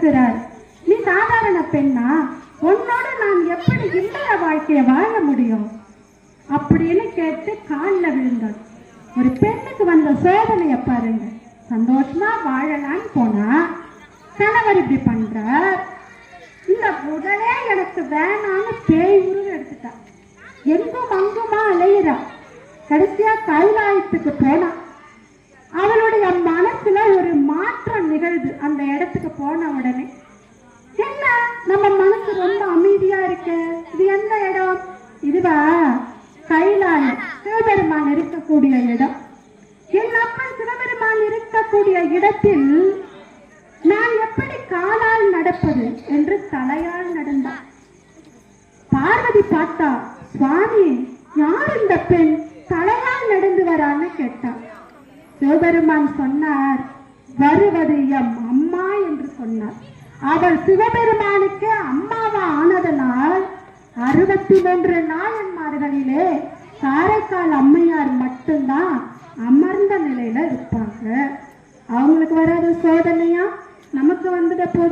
கொடுக்கிறார் நீ சாதாரண பெண்ணா? உன்னோட நான் எப்படி இல்லற வாழ்க்கையை வாழ முடியும்? அப்படின்னு கேட்டு காலில் விழுந்தாள். ஒரு பெண்ணுக்கு வந்த சோதனைய பாருங்க. சந்தோஷமா வாழலான்னு போனா கணவர் இப்படி பண்றார். இந்த உடனே எனக்கு வேணான்னு பேய் உருவம் எடுத்துட்டா. எங்கும் அங்குமா அலையிறா. கடைசியா கைலாயத்துக்கு போனா. போன உடனே என்ன? நம்ம மனசு ரொம்ப அமைதியா இருக்கு. இது எந்த இடம்? இதுவா? கைலாய சிவபெருமான் இருக்கக்கூடிய இடம். என் அப்பன் சிவபெருமான் இருக்கக்கூடிய இடத்தில் நான் எப்படி காலால் நடப்பது? என்று தலையால் நடந்தார் பார்வதி பார்த்தா சுவாமி யார் இந்த பெண்? தலையால் நடந்து வரான்னு கேட்டா. சிவபெருமான் சொன்னார் வருவது எம் அவள் சிவபெருமானுக்கு அம்மாவா ஆனதனால் அறுபத்தி மூன்று நாயன்மார்களிலே காரைக்கால் அம்மையார் மட்டும்தான் அமர்ந்த நிலையில இருப்பாங்க. அவங்களுக்கு வராத சோதனையா? நமக்கு வந்துட போது